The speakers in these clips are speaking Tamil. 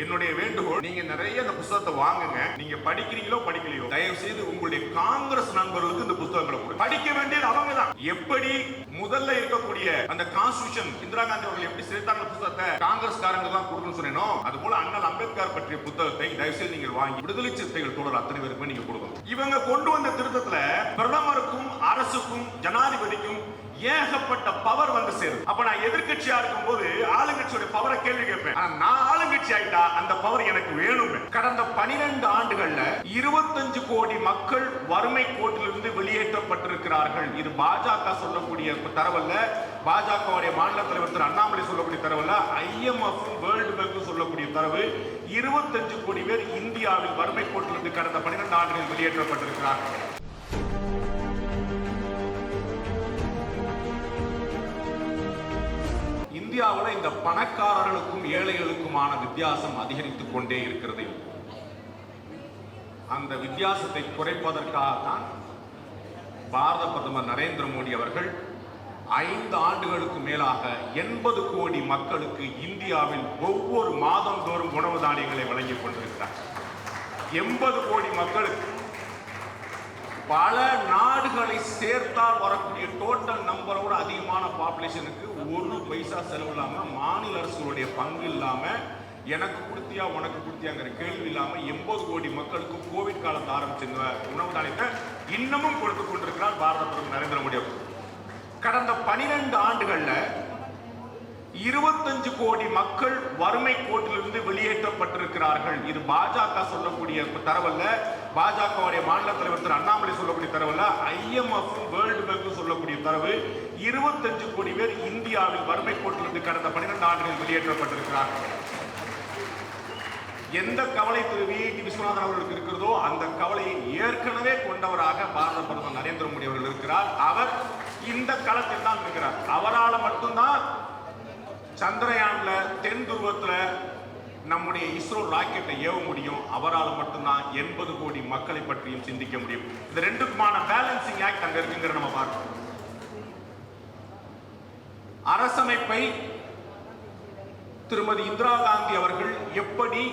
என்னுடைய வேண்டுகோள் நீங்க நிறைய இந்த புத்தகத்தை வாங்குங்க. நீங்க படிக்கிறீங்களோ படிக்கலையோ தயவு செய்து உங்களுடைய காங்கிரஸ் நண்பர்களுக்கு இந்த புத்தகங்களை கொடுங்க. படிக்க வேண்டியது அவங்க தான். எப்படி முதல்ல இருக்கக்கூடிய அந்த கான்ஸ்டியூஷன் இந்திரா காந்தி அவர்கள் எப்படி சேர்த்தாங்க புத்தகத்தை? காங்கிரஸ்காரங்க தான் கொடுக்கணும்னு சொன்னேனோ அது போல அண்ணல் அம்பேத்கர் பற்றிய புத்தகத்தை தயவு செய்து நீங்கள் வாங்கி விடுதலை சிறுத்தைகள் தோழர் அத்தனை பேருக்குமே நீங்க கொடுக்கணும். இவங்க கொண்டு வந்த திருத்தத்துல பிரதமருக்கும் அரசுக்கும் ஜனாதிபதிக்கும் ஏகப்பட்ட பவர் வந்து சேரும் அப்ப நான் எதிர்க்கட்சியா இருக்கும்போது ஆளுங்கட்சியோட பவரை கேள்வி கேட்பேன். ஆனா நான் ஆளுங்கட்சி ஆயிட்டா அந்த பவர் எனக்கு வேணும். கடந்த 12 ஆண்டுகள்ல 25 கோடி மக்கள் வறுமை கோட்டிலிருந்து வெளியேற்றப்பட்டிருக்கிறார்கள். இது பாஜக சொல்லக்கூடிய தரவல்ல. பாஜகவுடைய மாநில தலைவர் திரு அண்ணாமலை சொல்லக்கூடிய தரவல்ல. ஐஎம்எஃப் வேர்ல்டு பேங்க் சொல்லக்கூடிய தரவு. 25 கோடி பேர் இந்தியாவில் வறுமை கோட்டிலிருந்து கடந்த 12 ஆண்டுகளில் வெளியேற்றப்பட்டிருக்கிறார்கள். இந்தியாவில் இந்த பணக்காரர்களுக்கும் ஏழைகளுக்குமான வித்தியாசம் அதிகரித்துக் கொண்டே இருக்கிறது. அந்த வித்தியாசத்தை குறைப்பதற்காக தான் பாரத பிரதமர் நரேந்திர மோடி அவர்கள் ஐந்து ஆண்டுகளுக்கு மேலாக எண்பது கோடி மக்களுக்கு இந்தியாவில் ஒவ்வொரு மாதந்தோறும் உணவு தானியங்களை வழங்கிக் கொண்டிருக்கிறார். எண்பது கோடி மக்களுக்கு பல நாடுகளை சேர்த்தால் வரக்கூடிய டோட்டல் நம்பரோட அதிகமான பாப்புலேஷனுக்கு ஒரு பைசா செலவு இல்லாமல் மாநில அரசுடைய பங்கு இல்லாமல் எனக்கு கொடுத்தியா உனக்கு கொடுத்தியாங்கிற கேள்வி இல்லாமல் எண்பது கோடி மக்களுக்கு கோவிட் காலத்தை ஆரம்பிச்சிருந்த உணவு தானியத்தை இன்னமும் கொடுத்து கொண்டிருக்கிறார் பாரத பிரதமர் நரேந்திர மோடி அவர்கள். கடந்த பனிரெண்டு ஆண்டுகளில் இருபத்தஞ்சு கோடி மக்கள் வறுமை கோட்டிலிருந்து வெளியேற்றப்பட்டிருக்கிறார்கள். இது பாஜக சொல்லக்கூடிய தரவல்ல. பாஜகவுடைய மாநில தலைவர் திரு அண்ணாமலை சொல்லக்கூடிய தரவல்ல ஐஎம்எஃப் வேர்ல்டு பேங்க் சொல்லக்கூடிய தரவு. இருபத்தஞ்சு கோடி பேர் இந்தியாவில் வறுமை கோட்டிலிருந்து கடந்த பன்னிரண்டு ஆண்டுகளில் வெளியேற்றப்பட்டிருக்கிறார்கள். எந்த கவலை திரு வி டி விஸ்வநாதன் அவர்களுக்கு இருக்கிறதோ அந்த கவலையை ஏற்கனவே கொண்டவராக பாரத பிரதமர் நரேந்திர மோடி அவர்கள் இருக்கிறார். அவர் இந்த களத்தில் தான் இருக்கிறார். அவரால் மட்டும்தான் சந்திரயான்ல தென் துருவத்தில் நம்முடைய இஸ்ரோ ராக்கெட்டை ஏவ முடியும்? அவரால் மட்டும்தான் எண்பது கோடி மக்களை பற்றியும் சிந்திக்க முடியும். இந்த ரெண்டுக்குமான பேலன்சிங் ஆக்ட் அங்க இருக்குங்கிற நம்ம பார்க்கணும். அரசமைப்பை திருமதி இந்திரா காந்தி அவர்கள் எப்படி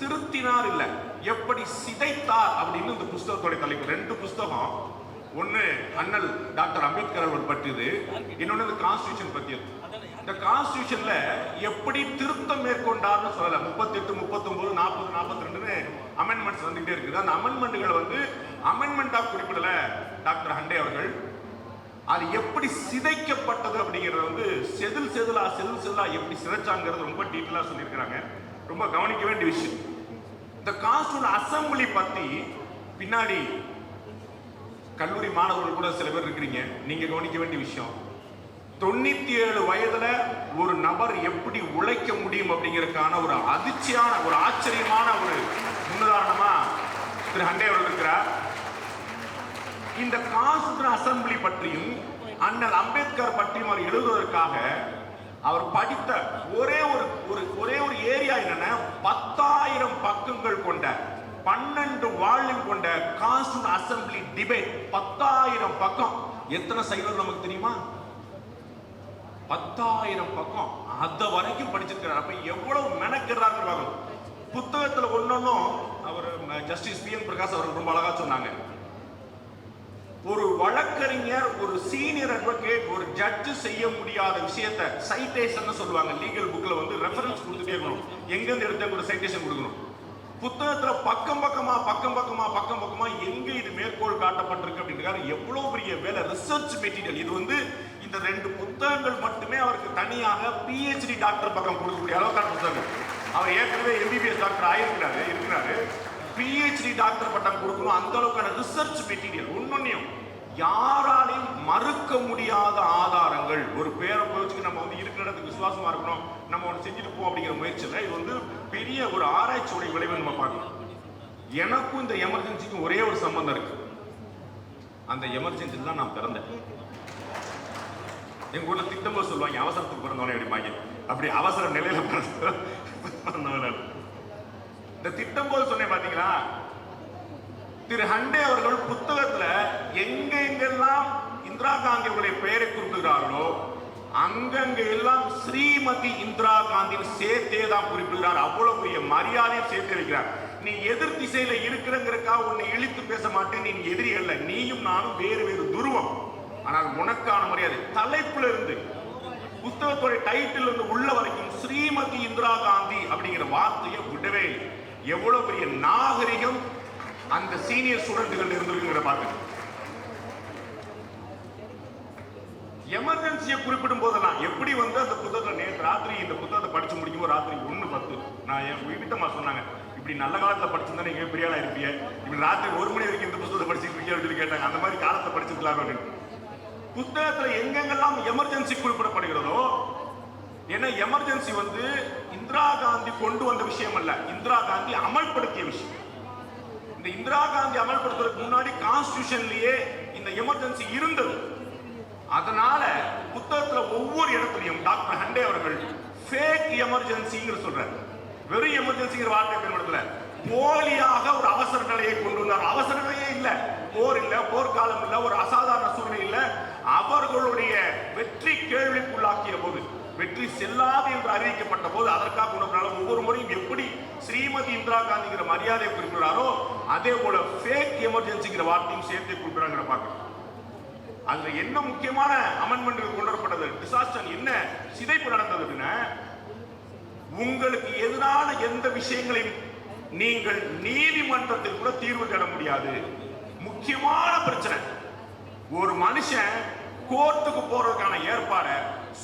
திருத்தினார் இல்ல எப்படி சிதைத்தார் அப்படின்னு இந்த புஸ்தகத்தோட தலைப்பு. ரெண்டு புஸ்தகம். ஒன்னு அண்ணல் டாக்டர் அம்பேத்கர் அவர்கள் பற்றியது. இன்னொன்னு கான்ஸ்டியூஷன் பற்றியது இந்த கான்ஸ்டியூஷன்ல எப்படி திருத்தம் மேற்கொண்டார்னு சொல்லல. முப்பத்தி எட்டு முப்பத்தி ஒன்பது நாற்பது நாற்பத்தி ரெண்டுன்னு அமெண்ட்மெண்ட்ஸ் வந்துகிட்டே இருக்குது. அந்த அமெண்ட்மெண்ட்டுகளை வந்து அமெண்ட்மெண்டா குறிப்பிடல டாக்டர் ஹண்டே அவர்கள். அது எப்படி சிதைக்கப்பட்டது அப்படிங்கிறத வந்து செதில் செதிலா செதில் செதிலா எப்படி சிதைச்சாங்கிறது ரொம்ப டீட்டெயிலா சொல்லியிருக்கிறாங்க. ரொம்ப கவனிக்க வேண்டிய விஷயம். இந்த கான்ஸ்டியூன் அசம்பிளி பத்தி பின்னாடி கல்லூரி மாணவர்கள் கூட சில பேர் இருக்கிறீங்க. நீங்க கவனிக்க வேண்டிய விஷயம். தொண்ணூத்தி ஏழு வயதுல ஒரு நபர் எப்படி உழைக்க முடியும் அப்படிங்கிறதுக்கான ஒரு அதிர்ச்சியான ஒரு ஆச்சரியமான ஒரு முன்னுதாரணமா திரு ஹண்டே அவர்கள் இருக்கிறார். இந்த கான்ஸ்டியூஷன் அசம்பிளி பற்றியும் அண்ணல் அம்பேத்கர் பற்றியும் அவர் எழுதுவதற்காக அவர் படித்த ஒரே ஒரு ஒரு ஒரே ஒரு ஏரியா என்னன்னா பத்தாயிரம் பக்கங்கள் கொண்ட பன்னெண்டு வால்யூம் கொண்ட கான்ஸ்டியூஷன் அசம்பிளி டிபேட் பத்தாயிரம் பக்கம். எத்தனை சைவர் நமக்கு தெரியுமா? பத்தாயிரம் பக்கம் அத வரைக்கும் படிச்சிருக்கிறார். அப்ப எவ்வளவு மெனக்கிறாங்க பார்க்கணும். புத்தகத்துல ஒன்னொன்னும் அவர் ஜஸ்டிஸ் பி என் பிரகாஷ் அவர்கள் ரொம்ப அழகா சொன்னாங்க. ஒரு வழக்கறிஞர் ஒரு சீனியர் அட்வொகேட் ஒரு ஜட்ஜ் செய்ய முடியாத விஷயத்த சைட்டேஷன் சொல்லுவாங்க. லீகல் புக்ல வந்து ரெஃபரன்ஸ் கொடுத்துட்டே இருக்கணும். எங்கிருந்து எடுத்த ஒரு சைட்டேஷன் கொடுக்கணும். புத்தகத்துல பக்கம் பக்கமா பக்கம் பக்கமா பக்கம் பக்கமா எங்க இது மேற்கோள் காட்டப்பட்டிருக்கு அப்படின்றாரு எவ்வளவு பெரிய வேலை? ரிசர்ச் மெட்டீரியல் இது வந்து இந்த ரெண்டு புத்தகங்கள் மட்டுமே அவருக்கு தனியாக பிஹெச்டி டாக்டர் பக்கம் கொடுக்கக்கூடிய அளவுக்கான புத்தகங்கள். அவர் ஏற்கனவே எம்பிபிஎஸ் டாக்டர் ஆயிருக்கிறாரு இருக்கிறாரு. பிஹெச்டி டாக்டர் பட்டம் கொடுக்கணும் அந்த அளவுக்கான ரிசர்ச் மெட்டீரியல் ஒன்னொன்னையும் யாராலையும் மறுக்க முடியாத ஆதாரங்கள். ஒரு பேரை போச்சுக்கு நம்ம வந்து இருக்கிற இடத்துக்கு விசுவாசமா இருக்கணும் நம்ம ஒன்று செஞ்சுட்டு போவோம் அப்படிங்கிற முயற்சியில் இது வந்து பெரிய ஒரு ஆராய்ச்சியுடைய விளைவு நம்ம பார்க்கலாம் எனக்கும் இந்த எமர்ஜென்சிக்கும் ஒரே ஒரு சம்பந்தம் இருக்கு. அந்த எமர்ஜென்சியில் தான் நான் பிறந்தேன். எங்கள் ஊரில் திட்டம்போது சொல்லுவாங்க அவசரத்துக்கு பிறந்தவனே அப்படிம்பாங்க அப்படி அவசர நிலையில பிறந்தவன் இந்த திட்டம் போது சொன்னேன் பாத்தீங்களா? திரு ஹண்டே அவர்கள் புத்தகத்துல எங்க எங்கெல்லாம் இந்திரா காந்தி பெயரை குறிப்பிடுகிறார்களோ அங்கங்க எல்லாம் ஸ்ரீமதி இந்திரா காந்தியின் சேர்த்தே தான் குறிப்பிடுகிறார். அவ்வளவு பெரிய மரியாதையை சேர்த்து வைக்கிறார் நீ எதிர் திசையில இருக்கிறங்கிறக்காக உன்னை இழித்து பேச மாட்டேன் நீ எதிரி அல்ல. நீயும் நானும் வேறு வேறு துருவம். ஆனால் உனக்கான மரியாதை தலைப்புல இருந்து புத்தகத்துடைய டைட்டில் இருந்து உள்ள வரைக்கும் ஸ்ரீமதி இந்திரா காந்தி அப்படிங்கிற வார்த்தையை விடவே இல்லை எவ்வளவு பெரிய நாகரிகம் அந்த சீனியர் ஸ்டூடெண்ட்கள் இருந்திருக்குங்கிற பார்த்து எமர்ஜென்சியை குறிப்பிடும் போதெல்லாம் எப்படி வந்து அந்த புத்தகத்தை நேற்று ராத்திரி இந்த புத்தகத்தை படிச்சு முடிக்கும் ராத்திரி ஒன்று பத்து. நான் என் வீட்டம்மா சொன்னாங்க இப்படி நல்ல காலத்தில் படிச்சிருந்தா நீங்க பெரிய இருப்பீங்க இப்படி ராத்திரி ஒரு மணி வரைக்கும் இந்த புத்தகத்தை படிச்சுட்டு இருக்கீங்க அப்படின்னு சொல்லி கேட்டாங்க. அந்த மாதிரி காலத்தை படிச்சிருக்கலாம் அப்படின்னு. புத்தகத்தில் எங்கெங்கெல்லாம் எமர்ஜென்சி குறிப்பிடப்படுகிறதோ ஏன்னா எமர்ஜென்சி வந்து இந்திரா காந்தி கொண்டு வந்த விஷயம் அல்ல. இந்திரா காந்தி அமல்படுத்திய விஷயம். இந்த இந்திரா காந்தி அமல்படுத்துறதுக்கு முன்னாடி கான்ஸ்டியூஷன்லயே இந்த எமர்ஜென்சி இருந்தது. அதனால புத்தகத்துல ஒவ்வொரு இடத்துலையும் டாக்டர் ஹண்டே அவர்கள் ஃபேக் எமர்ஜென்சிங்கிற சொல்றாரு. வெறும் எமர்ஜென்சிங்கிற வார்த்தை பயன்படுத்தல. போலியாக ஒரு அவசர நிலையை கொண்டு வந்தார். அவசர நிலையே இல்லை. போர் இல்லை போர்க்காலம் இல்லை ஒரு அசாதாரண அவர்களுடைய வெற்றி கேள்விக்குள்ளாக்கிய போது வெற்றி செல்லாது என்று அறிவிக்கப்பட்ட போது அதற்காக உணவுனால ஒவ்வொரு முறையும் எப்படி ஸ்ரீமதி இந்திரா காந்திங்கிற மரியாதையை குறிப்பிடுறாரோ அதே போல ஃபேக் எமர்ஜென்சிங்கிற வார்த்தையும் சேர்த்து குறிப்பிடுறாங்கிற பார்க்கணும். அதுல என்ன முக்கியமான அமெண்ட்மெண்ட் கொண்டுவரப்பட்டது? டிசாஸ்டர் என்ன? சிதைப்பு நடந்தது அப்படின்னா உங்களுக்கு எதிரான எந்த விஷயங்களையும் நீங்கள் நீதிமன்றத்தில் கூட தீர்வு தேட முடியாது. முக்கியமான பிரச்சனை ஒரு மனுஷன் கோர்ட்டுக்கு போறதுக்கான ஏற்பாடை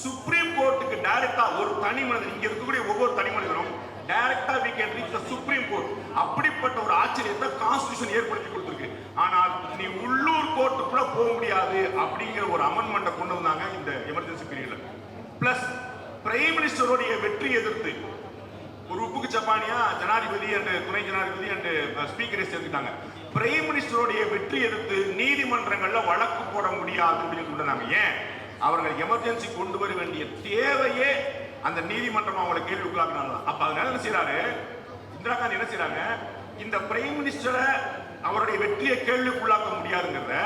சுப்ரீம் கோர்ட்டுக்கு டைரக்டா ஒரு தனி மனிதன் இங்க இருக்கக்கூடிய ஒவ்வொரு தனி மனிதனும் டைரக்டா we can reach supreme court அப்படிப்பட்ட ஒரு ஆச்சரியத்தை கான்ஸ்டியூஷன் ஏற்படுத்தி கொடுத்துருக்கு. ஆனால் நீ உள்ளூர் கோர்ட்டுக்குள்ள போக முடியாது அப்படிங்கிற ஒரு அமெண்ட்மெண்ட்டை கொண்டு வந்தாங்க இந்த எமர்ஜென்சி பீரியட்ல பிளஸ் பிரைம் மினிஸ்டருடைய வெற்றி எதிர்த்து ஒரு உப்புக்கு ஜப்பானியா ஜனாதிபதி அண்ட் துணை ஜனாதிபதி அண்ட் ஸ்பீக்கரை uh, சேர்த்துட்டாங்க பிரைம் மினிஸ்டருடைய வெற்றி எதிர்த்து நீதிமன்றங்களில் வழக்கு போட முடியாது அப்படின்னு சொல்றாங்க ஏன்? அவர்கள் எமர்ஜென்சி கொண்டு வர வேண்டிய தேவையே அந்த நீதிமன்றம் அவங்களை கேள்விக்குள்ளாக்குனாங்க அப்ப அதனால என்ன செய்யறாரு இந்திரா காந்தி என்ன செய்யறாங்க இந்த பிரைம் மினிஸ்டரை அவருடைய வெற்றியை கேள்விக்குள்ளாக்க முடியாதுங்கிறத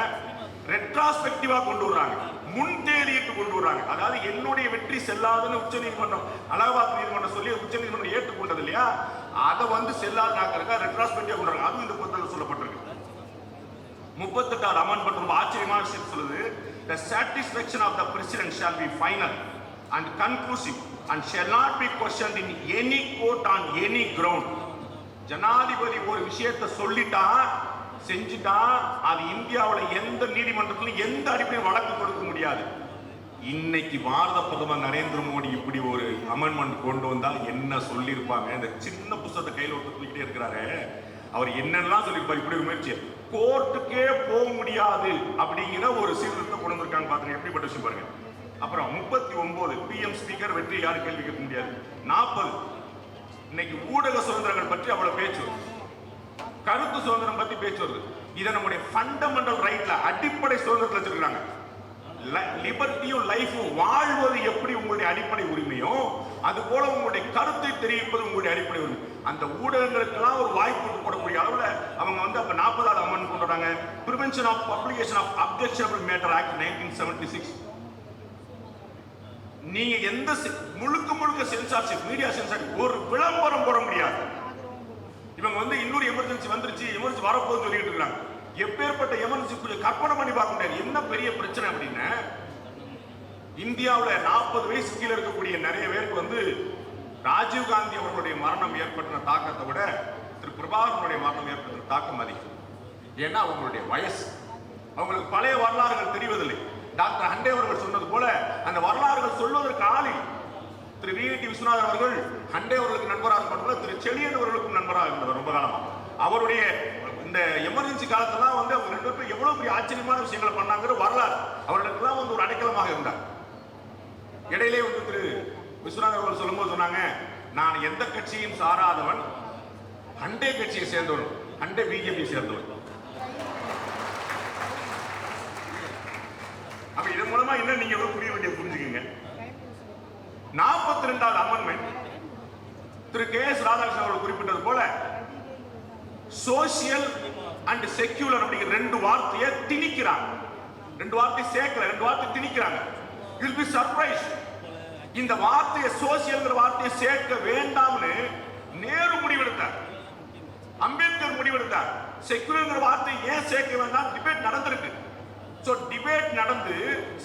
ரெட்ராஸ்பெக்டிவா கொண்டு வர்றாங்க. முன் தேதியிட்டு கொண்டு வர்றாங்க. அதாவது என்னுடைய வெற்றி செல்லாதுன்னு உச்ச நீதிமன்றம் அலகாபாத் நீதிமன்றம் சொல்லி உச்ச நீதிமன்றம் ஏற்றுக்கொண்டது இல்லையா? அதை வந்து செல்லாதுனாக்கிறதுக்காக ரெட்ராஸ்பெக்டிவா கொண்டு வர்றாங்க. அதுவும் இந்த புத்தகத்தில் சொல்லப்பட்டிருக்கு. முப்பத்தெட்டாவது அமெண்ட்மெண்ட் ரொம்ப ஆச்சரியமான விஷயம் சொல்லுது. The satisfaction of the president shall be final and conclusive and shall not be question in any court on any ground ஜனாதிபதி ஒரு விஷயத்தை சொல்லிட்டா செஞ்சுட்டா அது இந்தியாவில் எந்த நீதிமன்றத்திலும் எந்த அடிப்படையும் வழக்கு கொடுக்க முடியாது. இன்னைக்கு பாரத பிரதமர் நரேந்திர மோடி இப்படி ஒரு அமெண்ட்மெண்ட் கொண்டு வந்தால் என்ன சொல்லியிருப்பாங்க? இந்த சின்ன புத்தகத்தை கையில் ஒருத்தர் தூக்கிட்டே இருக்கிறாரு. அவர் என்னெல்லாம் சொல்லியிருப்பார்? இப்படி ஒரு முயற்சி. கோர்ட்டுக்கே போக முடியாது அப்படிங்கிற ஒரு சீர்திருத்தம் கொண்டு வந்திருக்காங்க பாருங்க எப்படிப்பட்ட விஷயம் பாருங்க. அப்புறம் முப்பத்தி ஒன்பது பிஎம் ஸ்பீக்கர் வெற்றி யாரும் கேள்வி கேட்க முடியாது. நாற்பது. இன்னைக்கு ஊடக சுதந்திரங்கள் பற்றி அவ்வளவு பேச்சு வருது. கருத்து சுதந்திரம் பத்தி பேச்சு வருது. இதை நம்முடைய ஃபண்டமெண்டல் ரைட்ல அடிப்படை சுதந்திரத்தில் வச்சிருக்காங்க லிபர்ட்டியும் லைஃபும் வாழ்வது எப்படி உங்களுடைய அடிப்படை உரிமையோ அது போல உங்களுடைய கருத்தை தெரிவிப்பது உங்களுடைய அடிப்படை உரிமை. அந்த ஊடகங்களுக்கெல்லாம் ஒரு வாய்ப்பு போடக்கூடிய அளவில் அவங்க வந்து அப்போ நாற்பதாவது அமெண்ட் கொண்டு வராங்க prevention of publication of objectionable matter act nineteen seventy six நீங்க எந்த முழுக்க முழுக்க சென்சார்ஷிப் மீடியா சென்சார்ஷிப் ஒரு விளம்பரம் போட முடியாது. இவங்க வந்து இன்னொரு எமர்ஜென்சி வந்துருச்சு எமர்ஜென்சி வரப்போகுது சொல்லிட்டு இருக்காங்க. எப்பேற்பட்ட எமர்ஜென்சி கொஞ்சம் கற்பனை பண்ணி பார்க்க முடியாது. என்ன பெரிய பிரச்சனை அப்படின்னா இந்தியாவில் நாற்பது வயசு கீழே இருக்கக்கூடிய நிறைய பேருக்கு வந்து ராஜீவ் காந்தி அவர்களுடைய மரணம் ஏற்பட்ட தாக்கத்தை விட திரு பிரபாகரனுடைய மரணம் ஏற்பட்ட தாக்கம் அதிகம். ஏன்னா அவங்களுடைய வயசு. அவங்களுக்கு பழைய வரலாறுகள் தெரிவதில்லை. டாக்டர் ஹண்டே அவர்கள் சொன்னது போல அந்த வரலாறுகள் சொல்வதற்கு ஆளில் திரு வி விஸ்வநாதன் அவர்கள் ஹண்டே அவர்களுக்கு நண்பராக மட்டுமல்ல திரு செழியன் அவர்களுக்கும் நண்பராக இருந்தவர் ரொம்ப காலமாக அவருடைய இந்த எமர்ஜென்சி காலத்தெல்லாம் வந்து அவங்க ரெண்டு பேரும் எவ்வளவு பெரிய ஆச்சரியமான விஷயங்களை பண்ணாங்கிற வரலாறு. அவர்களுக்கு தான் வந்து ஒரு அடைக்கலமாக இருந்தார். இடையிலே வந்து திரு விஸ்வநாதன் சொல்லும்போது சொன்னாங்க நான் எந்த கட்சியும் சாராதவன் அண்டே கட்சியை சேர்ந்தவன் அண்டே பிஜேபி சேர்ந்தவன். அப்ப இதன் மூலமா என்ன நீங்க புரிய வேண்டிய புரிஞ்சுக்கீங்க? நாற்பத்தி ரெண்டாவது அமெண்ட்மெண்ட் திரு கே எஸ் ராதாகிருஷ்ணன் அவர்கள் குறிப்பிட்டது போல சோசியல் அண்ட் செக்யூலர் அப்படிங்கிற ரெண்டு வார்த்தையை திணிக்கிறாங்க. ரெண்டு வார்த்தை சேர்க்கல ரெண்டு வார்த்தை திணிக்கிறாங்க. வில் பி சர்ப்ரைஸ் இந்த வார்த்தையை சோசியல்ங்கிற வார்த்தையை சேர்க்க வேண்டாம்னு நேரு முடிவெடுத்தார். அம்பேத்கர் முடிவெடுத்தார். செக்குலர்ங்கிற வார்த்தையை ஏன் சேர்க்க வேண்டாம் டிபேட் நடந்திருக்கு. சோ டிபேட் நடந்து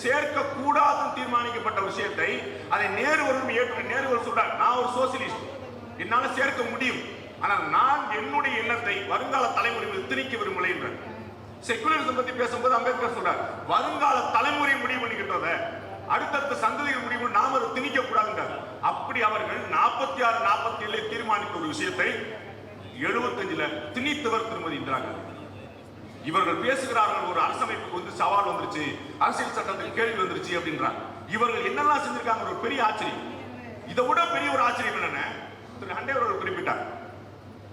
சேர்க்க கூடாதுன்னு தீர்மானிக்கப்பட்ட விஷயத்தை அதை நேரு அவர்களும் ஏற்று நேரு அவர்கள் சொல்றார் நான் ஒரு சோசியலிஸ்ட் என்னால சேர்க்க முடியும். ஆனால் நான் என்னுடைய எண்ணத்தை வருங்கால தலைமுறை திணிக்க விரும்பலை என்றார். செக்குலரிசம் பத்தி பேசும்போது அம்பேத்கர் சொல்றார் வருங்கால தலைமுறை முடிவு பண்ணிக்கிட்டோத அடுத்தடுத்த சந்ததிகள் முடிவு நாம அதை திணிக்க கூடாதுன்றார் அப்படி அவர்கள் நாற்பத்தி ஆறு நாற்பத்தி ஏழு தீர்மானித்த ஒரு விஷயத்தை எழுபத்தஞ்சுல திணித்தவர் திருமதி இந்திரா காந்தி இவர்கள் பேசுகிறார்கள் ஒரு அரசமைப்புக்கு வந்து சவால் வந்துருச்சு அரசியல் சட்டத்தில் கேள்வி வந்துருச்சு அப்படின்றார் இவர்கள் என்னெல்லாம் செஞ்சிருக்காங்க ஒரு பெரிய ஆச்சரியம். இதை விட பெரிய ஒரு ஆச்சரியம் என்னென்ன திரு அண்டே அவர்கள் குறிப்பிட்டார்.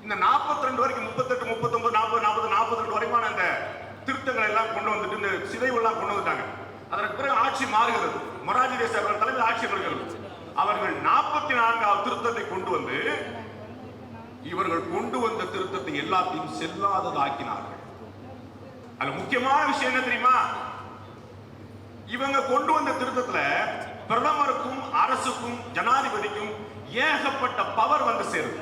இந்த 42 ரெண்டு வரைக்கும் முப்பத்தெட்டு முப்பத்தொன்பது நாற்பது நாற்பது நாற்பத்தி ரெண்டு வரைக்குமான அந்த திருத்தங்களை எல்லாம் கொண்டு வந்துட்டு இந்த சிதைவெல்லாம் கொண்டு வந்துட்டாங்க. அதற்கு பிறகு ஆட்சி மாறுகிறது. மொராஜி தேசாய் அவர்கள் தலைமையில் ஆட்சி அவர்கள். அவர்கள் நாற்பத்தி நான்காவது திருத்தத்தை கொண்டு வந்து இவர்கள் கொண்டு வந்த திருத்தத்தை எல்லாத்தையும் செல்லாததாக்கினார்கள். அது முக்கியமான விஷயம் என்ன தெரியுமா? இவங்க கொண்டு வந்த திருத்தத்துல பிரதமருக்கும் அரசுக்கும் ஜனாதிபதிக்கும் ஏகப்பட்ட பவர் வந்து சேருது.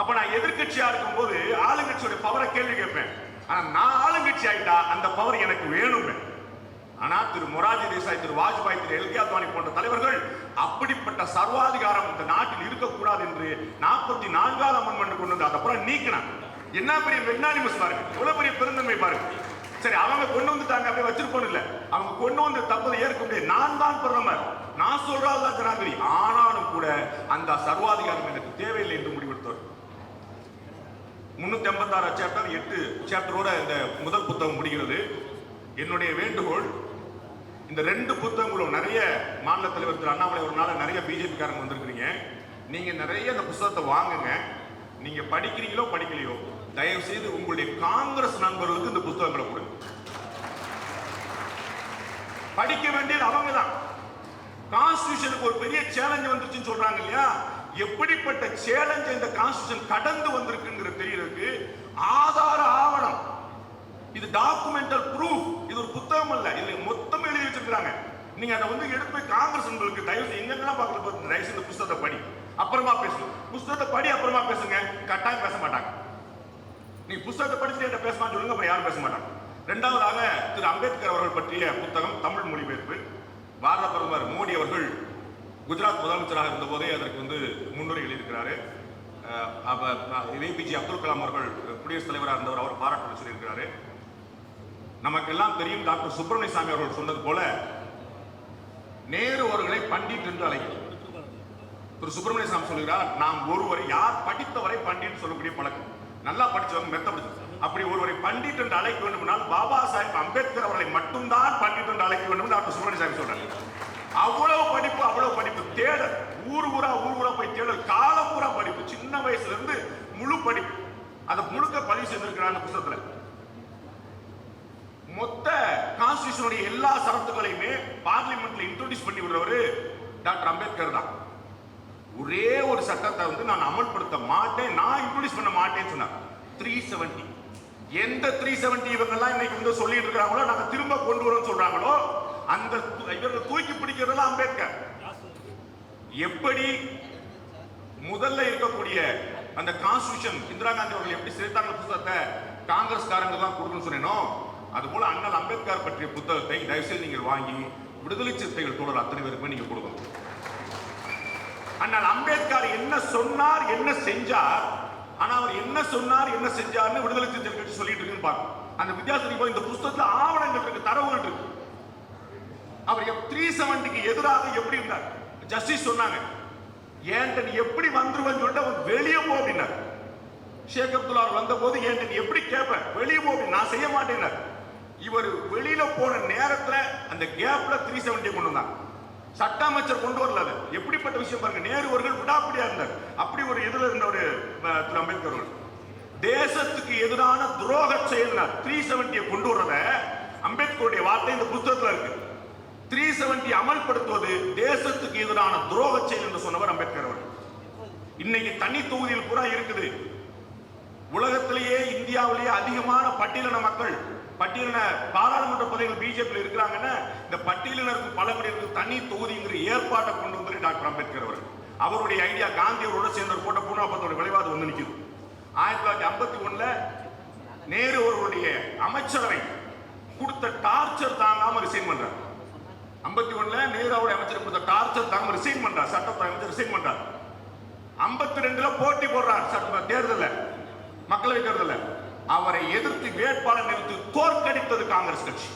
அப்ப நான் எதிர்க்கட்சியா இருக்கும்போது ஆளுங்கட்சியோட பவரை கேள்வி கேட்பேன். ஆனா நான் ஆளுங்கட்சி ஆயிட்டா அந்த பவர் எனக்கு வேணுமே ஆனால் திரு மொராஜி தேசாய் திரு வாஜ்பாய் திரு எல்கே அத்வானி போன்ற தலைவர்கள் அப்படிப்பட்ட சர்வாதிகாரம் இந்த நாட்டில் இருக்கக்கூடாது என்று நாற்பத்தி நான்காவது அமெண்ட்மெண்ட் கொண்டு வந்து அதப்புறம் நீக்கினாங்க. என்ன பெரிய மெக்னானிமஸ் பாருங்க. எவ்வளவு பெரிய பெருந்தன்மை பாருங்க. சரி அவங்க கொண்டு வந்துட்டாங்க அப்படியே வச்சிருப்போம் இல்ல. அவங்க கொண்டு வந்து தப்பதை ஏற்க முடியாது. நான் தான் பிரதமர். நான் சொல்றாதான் ஜனாதிபதி. ஆனாலும் கூட அந்த சர்வாதிகாரம் எனக்கு தேவையில்லை என்று முடிவெடுத்தவர். முன்னூத்தி ஐம்பத்தாறு சாப்டர் எட்டு சாப்டரோட இந்த முதல் புத்தகம் முடிகிறது. என்னுடைய வேண்டுகோள் இந்த ரெண்டு புத்தகங்களும் நிறைய மாநில தலைவர் திரு அண்ணாமலை ஒரு நாள் நிறைய பிஜேபிக்காரங்க வந்திருக்கிறீங்க. நீங்க நிறைய அந்த புத்தகத்தை வாங்குங்க. நீங்க படிக்கிறீங்களோ படிக்கலையோ தயவு செய்து உங்களுடைய காங்கிரஸ் நண்பர்களுக்கு இந்த புத்தகங்களை கொடுங்க. படிக்க வேண்டியது அவங்க தான் கான்ஸ்டியூஷனுக்கு ஒரு பெரிய சேலஞ்ச் வந்துருச்சுன்னு சொல்றாங்க இல்லையா? எப்படிப்பட்ட சேலஞ்ச் இந்த கான்ஸ்டியூஷன் கடந்து வந்திருக்குங்கிற தெரியறதுக்கு ஆதார ஆவணம். இது டாக்குமெண்டல் ப்ரூஃப் இது ஒரு புத்தகம் அல்ல. இது மொத்தமே எடுக்கிறாங்க நீங்க அதை வந்து எடுத்து போய் காங்கிரஸ் உங்களுக்கு தயவு செய்து எங்கெல்லாம் பார்க்கல பார்த்து தயவு செய்து இந்த புத்தகத்தை படி. அப்புறமா பேசு. புத்தகத்தை படி அப்புறமா பேசுங்க. கட்டாயம் பேச மாட்டாங்க. நீ புத்தகத்தை படிச்சு என்கிட்ட பேசலாம்னு சொல்லுங்க அப்புறம் யாரும் பேச மாட்டாங்க. ரெண்டாவதாக திரு அம்பேத்கர் அவர்கள் பற்றிய புத்தகம் தமிழ் மொழிபெயர்ப்பு. பாரத பிரதமர் மோடி அவர்கள் குஜராத் முதலமைச்சராக இருந்த போதே அதற்கு வந்து முன்னுரை எழுதியிருக்கிறாரு. அஹ் ஏபிஜே அப்துல் கலாம் அவர்கள் குடியரசுத் தலைவராக இருந்தவர் அவர் பாராட்டு சொல்லியிருக்கிறாரு. நமக்கெல்லாம் தெரியும் டாக்டர் சுப்பிரமணிய சாமி அவர்கள் சொன்னது போல நேரு அவர்களை பண்டிட் என்று அழைக்கிறோம். திரு சுப்பிரமணிய சாமி சொல்கிறார் நாம் ஒருவரை யார் படித்தவரை பண்டிட் சொல்லக்கூடிய பழக்கம். நல்லா படிச்சவங்க மெத்த படிச்சு. அப்படி ஒருவரை பண்டிட் என்று அழைக்க வேண்டுமானால் பாபா சாஹிப் அம்பேத்கர் அவர்களை மட்டும்தான் பண்டிட் என்று அழைக்க வேண்டும் டாக்டர் சுப்பிரமணிய சாமி சொல்றாரு. அவ்வளவு படிப்பு அவ்வளவு படிப்பு. தேடல் ஊர் ஊரா ஊர் ஊரா போய் தேடல். காலம் பூரா படிப்பு. சின்ன வயசுல இருந்து முழு படிப்பு. அதை முழுக்க பதிவு செய்திருக்கிறார் அந்த புத்தகத்துல. மொத்த கான்ஸ்டியூஷனுடைய எல்லா சரத்துகளையுமே பார்லிமெண்ட்ல இன்ட்ரோடியூஸ் பண்ணி விடுறவரு டாக்டர் அம்பேத்கர் தான். ஒரே ஒரு சட்டத்தை வந்து நான் அமல்படுத்த மாட்டேன் நான் இன்ட்ரோடியூஸ் பண்ண மாட்டேன்னு சொன்னார். த்ரீ செவன்டி எந்த த்ரீ செவன்டி இவங்கெல்லாம் இன்னைக்கு வந்து சொல்லிட்டு இருக்கிறாங்களோ நாங்க திரும்ப கொண்டு வரோம்னு சொல்றாங்களோ அந்த து- இவர்கள் தூக்கி பிடிக்கிறதெல்லாம் அம்பேத்கர். எப்படி முதல்ல இருக்கக்கூடிய அந்த கான்ஸ்டியூஷன் இந்திரா காந்தி அவர்கள் எப்படி சிறைத்தாங்க புத்தகத்தை காங்கிரஸ்காரங்க தான் கொடுக்கணும்னு சொன்னேனோ அது போல அண்ணல் அம்பேத்கர் பற்றிய புத்தகத்தை தயவுசெய்து நீங்கள் வாங்கி விடுதலை சிறுத்தைகள் தோழர் அத்தனை பேருக்குமே நீங்கள் கொடுக்கணும் அண்ணல் அம்பேத்கர் என்ன சொன்னார் என்ன செஞ்சார் ஆனா அவர் என்ன சொன்னார் என்ன செஞ்சார்னு விடுதலை சிறுத்தைகள் சொல்லிட்டு இருக்குன்னு பார்க்கணும் அந்த வித்தியாசத்துக்கு போய் இந்த புத்தகத்துல ஆவணங்கள் இருக்கு தரவுகள் இருக்கு. அவர் த்ரீ செவன்டிக்கு எதிராக எப்படி இருந்தார்? ஜஸ்டிஸ் சொன்னாங்க. ஏன்ட்ட நீ எப்படி வந்துருவன்னு சொல்லிட்டு அவன் வெளியே போ அப்படின்னார். ஷேக் அப்துல்லார் வந்த போது ஏன்ட்ட நீ எப்படி கேட்ப வெளியே போ அப்படின்னு நான் செய்ய மாட்டேன்னார். இவர் வெளியில போன நேரத்துல அந்த கேப்ல த்ரீ செவன்டி கொண்டு வந்தாங்க. சட்ட அமைச்சர் கொண்டு வரல அது எப்படிப்பட்ட விஷயம் பாருங்க. நேரு அவர்கள் விடாப்பிடியா இருந்தார். அப்படி ஒரு இதுல இருந்தவர் ஒரு திரு அம்பேத்கர் அவர்கள். தேசத்துக்கு எதிரான துரோக செயல்னார் த்ரீ செவன்டியை கொண்டு வர்றத அம்பேத்கருடைய வார்த்தை இந்த புத்தகத்துல இருக்கு. த்ரீ செவன்டி அமல்படுத்துவது தேசத்துக்கு எதிரான துரோக செயல் என்று சொன்னவர் அம்பேத்கர் அவர் இன்னைக்கு தனி தொகுதியில் கூட இருக்குது. உலகத்திலேயே இந்தியாவிலேயே அதிகமான பட்டியலின மக்கள் பட்டியலினர் பாராளுமன்ற பதவிகள் பிஜேபியில் இருக்கிறாங்கன்னா இந்த பட்டியலினருக்கு பழங்குடியினருக்கு தனி தொகுதிங்கிற ஏற்பாட்டை கொண்டு வந்து டாக்டர் அம்பேத்கர் அவர்கள். அவருடைய ஐடியா காந்தி அவரோட சேர்ந்து ஒரு போட்ட பூனாபத்தோட விளைவாது வந்து நிற்குது ஆயிரத்தி தொள்ளாயிரத்தி ஐம்பத்தி ஒண்ணுல நேரு அவருடைய அமைச்சரவை கொடுத்த டார்ச்சர் தாங்காம ரிசைன் பண்றார். ஐம்பத்தி ஒண்ணுல நேரு அவருடைய அமைச்சர் கொடுத்த டார்ச்சர் தாங்காம ரிசைன் பண்றார். சட்டத்துறை அமைச்சர் ரிசைன் பண்றார். ஐம்பத்தி ரெண்டுல போட்டி போடுறார் சட்ட தேர்தலில் மக்களவை தேர்தல்ல. அவரை எதிர்த்து வேட்பாளர் நிறுத்தி தோற்கடித்தது காங்கிரஸ் கட்சி.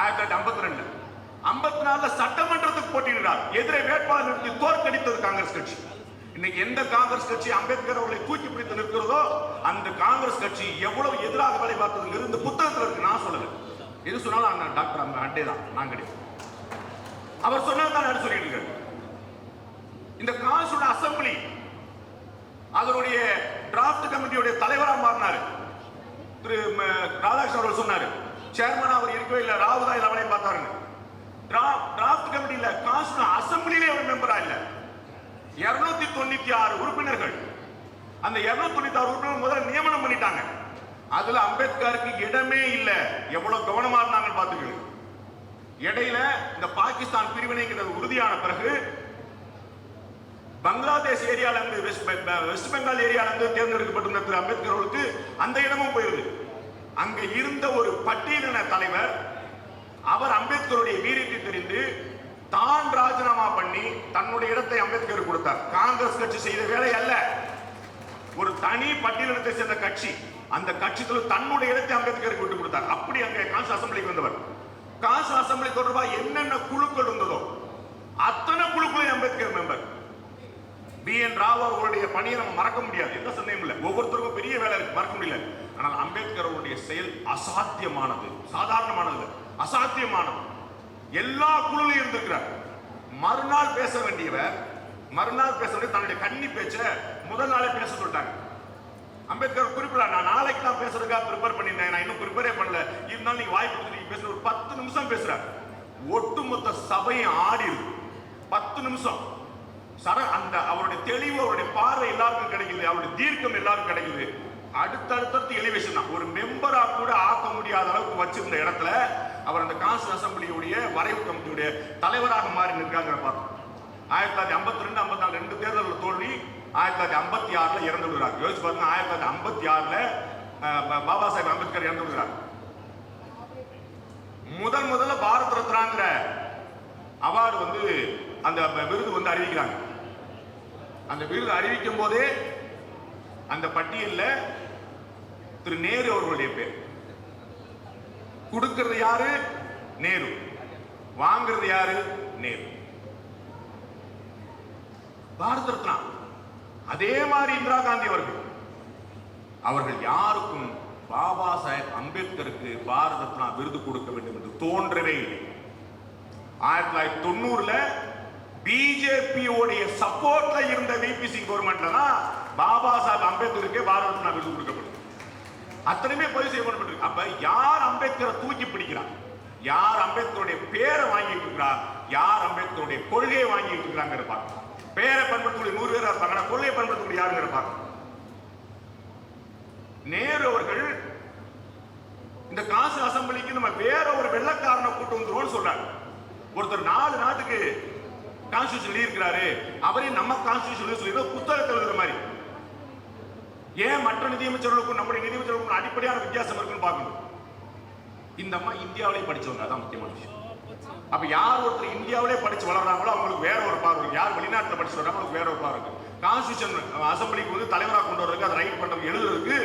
ஆயிரத்தி தொள்ளாயிரத்தி ஐம்பத்தி ரெண்டு. ஐம்பத்தி நாலுல சட்டமன்றத்துக்கு போட்டியிடுறார் எதிரே வேட்பாளர் நிறுத்தி தோற்கடித்தது காங்கிரஸ் கட்சி. இன்னைக்கு எந்த காங்கிரஸ் கட்சி அம்பேத்கர் அவர்களை தூக்கி பிடித்து நிற்கிறதோ அந்த காங்கிரஸ் கட்சி எவ்வளவு எதிராக வேலை பார்த்ததுங்கிறது இந்த புத்தகத்தில் இருக்கு நான் சொல்லல. எது சொன்னாலும் அண்ணா டாக்டர் அங்க அண்டே தான் நான் கிடையாது. அவர் சொன்னது தான் நான் சொல்லிட்டு இந்த காசோட அசம்பிளி அதனுடைய டிராப்ட் கமிட்டியுடைய தலைவராக மாறினாரு. திரு ராதாகிருஷ்ணன் அவர்கள் சொன்னார். சேர்மன் அவர் இருக்கவே இல்லை ராவு தான் இல்லை அவனையும் பார்த்தாருங்க. டிராஃப்ட் கமிட்டியில் காசு அசம்பிளிலே ஒரு மெம்பரா இல்லை. இருநூத்தி தொண்ணூத்தி ஆறு உறுப்பினர்கள். அந்த இருநூத்தி தொண்ணூத்தி ஆறு உறுப்பினர் முதல்ல நியமனம் பண்ணிட்டாங்க. அதுல அம்பேத்கருக்கு இடமே இல்லை. எவ்வளவு கவனமா இருந்தாங்கன்னு பாத்துக்கணும் இடையில இந்த பாகிஸ்தான் பிரிவினைங்கிறது உறுதியான பிறகு பங்களாதேஷ் ஏரியால இருந்து வெஸ்ட் வெஸ்ட் பெங்கால் ஏரியால இருந்து தேர்ந்தெடுக்கப்பட்டிருந்த திரு அம்பேத்கர் அவர்களுக்கு அந்த இடமும் போயிருது. அங்க இருந்த ஒரு பட்டியலின தலைவர் அவர் அம்பேத்கருடைய வீரியத்தை தெரிந்து தான் ராஜினாமா பண்ணி தன்னுடைய இடத்தை அம்பேத்கர் கொடுத்தார். காங்கிரஸ் கட்சி செய்த வேலை அல்ல. ஒரு தனி பட்டியலினத்தை சேர்ந்த கட்சி அந்த கட்சிக்குள்ள தன்னுடைய இடத்தை அம்பேத்கருக்கு விட்டு கொடுத்தார். அப்படி அங்கே காசு அசம்பிளிக்கு வந்தவர். காசு அசம்பிளி தொடர்பா என்னென்ன குழுக்கள் இருந்ததோ அத்தனை குழுக்களையும் Ambedkar member. B N Rao அவர்களுடைய பணியை நம்ம மறக்க முடியாது. எந்த சந்தேகம் இல்லை. ஒவ்வொருத்தருக்கும் பெரிய வேலை இருக்கு. மறக்க முடியல. ஆனால் அம்பேத்கர் அவருடைய செயல் அசாத்தியமானது. சாதாரணமானது. அசாத்தியமானது. எல்லா குழுலையும் இருந்திருக்கிறார். மறுநாள் பேச வேண்டியவர் மறுநாள் பேச வேண்டிய தன்னுடைய கன்னி பேச்ச முதல் நாளே பேச சொல்லிட்டாங்க அம்பேத்கர் குறிப்பிடலாம் நான் நாளைக்கு தான் பேசுறதுக்காக ப்ரிப்பேர் பண்ணியிருந்தேன். நான் இன்னும் ப்ரிப்பேரே பண்ணல. இருந்தாலும் நீங்க வாய்ப்பு கொடுத்து பேசுகிற பேசுற ஒரு பத்து நிமிஷம் பேசுறார். ஒட்டுமொத்த சபையும் ஆடி இருக்கு பத்து நிமிஷம். சர அந்த அவருடைய தெளிவு அவருடைய பார்வை எல்லாருக்கும் கிடைக்குது. அவருடைய தீர்க்கம் எல்லாருக்கும் கிடைக்குது. அடுத்தடுத்தடுத்து எலிவேஷன் தான். ஒரு மெம்பரா கூட ஆக்க முடியாத அளவுக்கு வச்சிருந்த இடத்துல அவர் அந்த காசு அசம்பிளியுடைய வரைவு கமிட்டியுடைய தலைவராக மாறி நிற்காங்க பார்த்தோம் ஆயிரத்தி தொள்ளாயிரத்தி ஐம்பத்தி ரெண்டு ஐம்பத்தி நாலு ரெண்டு தேர்தலில் தோல்வி ஆயிரத்தி தொள்ளாயிரத்தி ஐம்பத்தி ஆறுல இறந்து விடுறார் யோசிச்சு பாருங்க ஆயிரத்தி தொள்ளாயிரத்தி ஐம்பத்தி ஆறுல பாபா சாஹேப் அம்பேத்கர் இறந்து விடுறார் முதன் முதல்ல பாரத் ரத்னாங்கிற அவார்டு வந்து அந்த விருது வந்து அறிவிக்கிறாங்க. அந்த விருது அறிவிக்கும் போதே அந்த பட்டியல்ல திரு நேரு அவர்களுடைய பேர். கொடுக்கிறது யாரு? நேரு. வாங்குறது யாரு? நேரு. பாரத ரத்னா. அதே மாதிரி இந்திரா காந்தி அவர்கள். அவர்கள் யாருக்கும் பாபா சாஹேப் அம்பேத்கருக்கு பாரத ரத்னா விருது கொடுக்க வேண்டும் என்று தோன்றவே இல்லை. ஆயிரத்தி தொள்ளாயிரத்தி தொண்ணூறுல பிஜேபியோடைய சப்போர்ட்ல இருந்த விபிசி கவர்மெண்ட்ல தான் பாபா சாஹிப் அம்பேத்கருக்கே பாரத ரத்னா விருது கொடுக்கப்படும். அத்தனையுமே பதிவு செய்யப்பட்டு அப்ப யார் அம்பேத்கரை தூக்கி பிடிக்கிறார்? யார் அம்பேத்கருடைய பேரை வாங்கிட்டு இருக்கிறா யார் அம்பேத்கருடைய கொள்கையை வாங்கிட்டு இருக்கிறாங்க பார்க்கணும். பேரை பயன்படுத்தக்கூடிய நூறு பேரா இருப்பாங்க. கொள்கையை பயன்படுத்தக்கூடிய யாருங்கிற பார்க்கணும் நேரு அவர்கள் இந்த காசு அசம்பிளிக்கு நம்ம வேற ஒரு வெள்ளக்காரனை கூட்டு வந்துருவோம்னு சொல்றாங்க. ஒருத்தர் நாலு நாட்டுக்கு கான்ஸ்டியூஷன் எழுதியிருக்கிறாரு அவரே நம்ம கான்ஸ்டியூஷன் சொல்லி புத்தகத்தில் எழுதுற மாதிரி. ஏன் மற்ற நிதியமைச்சர்களுக்கும் நம்முடைய நிதியமைச்சர்களுக்கும் அடிப்படையான வித்தியாசம் இருக்குன்னு பார்க்கணும். இந்த அம்மா இந்தியாவிலே படிச்சவங்க அதான் முக்கியமான விஷயம். அப்ப யார் ஒருத்தர் இந்தியாவிலே படிச்சு வளர்றாங்களோ அவங்களுக்கு வேற ஒரு பார்வை இருக்கு. யார் வெளிநாட்டில் படிச்சு வர்றாங்களோ அவங்களுக்கு வேற ஒரு பார்வை இருக்கு. கான்ஸ்டியூஷன் அசம்பிளிக்கு வந்து தலைவராக கொண்டு வர்றதுக்கு அதை ரைட் பண்றதுக்கு எழுதுறதுக்கு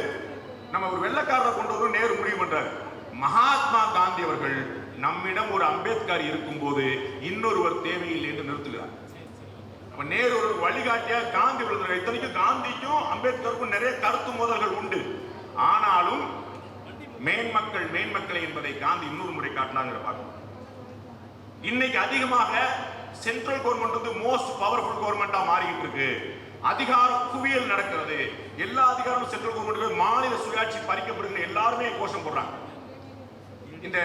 நம்ம ஒரு வெள்ளக்காரரை கொண்டு வரும் நேரு முடிவு பண்றாரு. மகாத்மா காந்தி அவர்கள் நம்மிடம் ஒரு அம்பேத்கர் இருக்கும்போது இன்னொருவர் தேவையில்லை என்று நிறுத்துகிறார். அப்ப நேரு ஒரு வழிகாட்டியா காந்தி விழுந்தார் இத்தனைக்கும் காந்திக்கும் அம்பேத்கருக்கும் நிறைய கருத்து மோதல்கள் உண்டு. ஆனாலும் மேன்மக்கள் மேன்மக்களை என்பதை காந்தி இன்னொரு முறை காட்டினாங்கிற பார்க்கணும். இன்னைக்கு அதிகமாக சென்ட்ரல் கவர்மெண்ட் வந்து மோஸ்ட் பவர்ஃபுல் கவர்மெண்டா மாறிக்கிட்டு இருக்கு. அதிகார குவியல் நடக்கிறது. எல்லா அதிகாரமும் சென்ட்ரல் கவர்மெண்ட் மாநில சுயாட்சி பறிக்கப்படுகிற எல்லாருமே கோஷம் போடுறாங்க. இந்த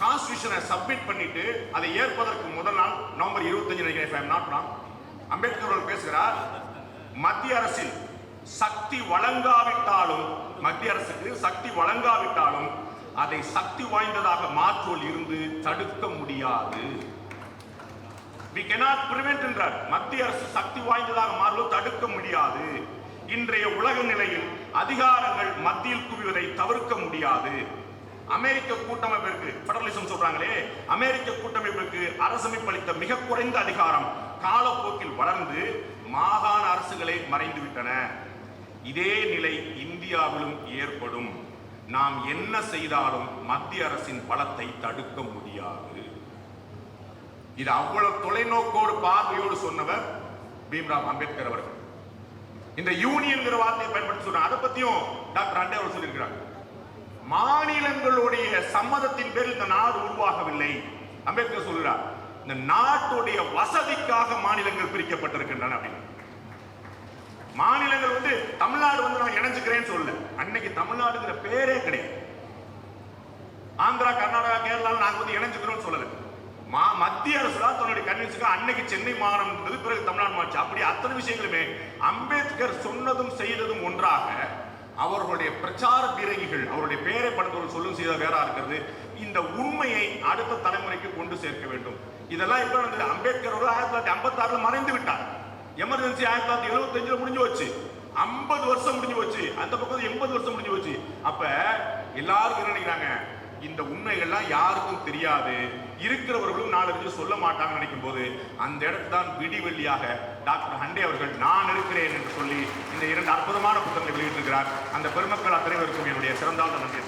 கான்ஸ்டியூஷனை சப்மிட் பண்ணிட்டு அதை ஏற்பதற்கு முதல் நாள் நவம்பர் இருபத்தஞ்சு நினைக்கிறேன் if I அம்பேத்கர் அவர்கள் பேசுகிறார் மத்திய அரசில் சக்தி வழங்காவிட்டாலும் மத்திய அரசுக்கு சக்தி வழங்காவிட்டாலும் அதை சக்தி வாய்ந்ததாக மாற்றுவல் இருந்து தடுக்க முடியாது. வி கெனாட் பிரிவென்ட் என்றார். மத்திய அரசு சக்தி வாய்ந்ததாக மாறுவது தடுக்க முடியாது. இன்றைய உலக நிலையில் அதிகாரங்கள் மத்தியில் குவிவதை தவிர்க்க முடியாது. அமெரிக்க கூட்டமைப்பிற்கு பெடரலிசம் சொல்றாங்களே அமெரிக்க கூட்டமைப்பிற்கு அரசமைப்பு அளித்த மிக குறைந்த அதிகாரம் காலப்போக்கில் வளர்ந்து மாகாண அரசுகளை மறைந்துவிட்டன. இதே நிலை இந்தியாவிலும் ஏற்படும். நாம் என்ன செய்தாலும் மத்திய அரசின் பலத்தை தடுக்க முடியாது. இது அவ்வளவு தொலைநோக்கோடு பார்வையோடு சொன்னவர் பீம்ராவ் அம்பேத்கர் அவர்கள். இந்த யூனியன்ங்கிற வார்த்தையை பயன்படுத்தி சொல்றாங்க அதை பத்தியும் டாக்டர் அண்டே அவர் சொல்லியிருக்கிறார். மாநிலங்களுடைய சம்மதத்தின் பேரில் இந்த நாடு உருவாகவில்லை. அம்பேத்கர் சொல்றார் இந்த நாட்டுடைய வசதிக்காக மாநிலங்கள் பிரிக்கப்பட்டிருக்கின்றன அப்படின்னு. மாநிலங்கள் வந்து தமிழ்நாடு வந்து நான் இணைஞ்சுக்கிறேன்னு சொல்லல. அன்னைக்கு தமிழ்நாடுங்கிற பேரே கிடையாது. ஆந்திரா கர்நாடகா கேரளா நாங்கள் வந்து இணைஞ்சுக்கிறோம் சொல்லல. மா மத்திய அரசு தான் தன்னுடைய கன்வின்ஸுக்கு அன்னைக்கு சென்னை மாகாணம் இருந்தது பிறகு தமிழ்நாடு மாச்சு அப்படி அத்தனை விஷயங்களுமே அம்பேத்கர் சொன்னதும் செய்ததும் ஒன்றாக அவர்களுடைய பிரச்சார பிறகிகள் அவருடைய பேரை படுத்தவர்கள் சொல்லும் செய்த வேறா இருக்கிறது. இந்த உண்மையை அடுத்த தலைமுறைக்கு கொண்டு சேர்க்க வேண்டும். இதெல்லாம் இப்போ நடந்தது? அம்பேத்கர் ஒரு ஆயிரத்தி தொள்ளாயிரத்தி ஐம்பத்தி ஆறுல மறைந்து விட்டார். எமர்ஜென்சி ஆயிரத்தி தொள்ளாயிரத்தி எழுபத்தி முடிஞ்சு போச்சு. ஐம்பது வருஷம் முடிஞ்சு போச்சு. அந்த பக்கம் எண்பது வருஷம் முடிஞ்சு போச்சு. அப்ப எல்லாருக்கும் என்ன நினைக்கிறாங்க? இந்த உண்மைகள்லாம் யாருக்கும் தெரியாது. இருக்கிறவர்களும் நாலு சொல்ல மாட்டாங்கன்னு நினைக்கும் போது அந்த இடத்து தான் விடிவெள்ளியாக டாக்டர் ஹண்டே அவர்கள் நான் இருக்கிறேன் என்று சொல்லி இந்த இரண்டு அற்புதமான புத்தகங்களை வெளியிட்டிருக்கிறார். அந்த பெருமக்கள் அத்தனைவருக்கும் என்னுடைய சிறந்தால் நன்றி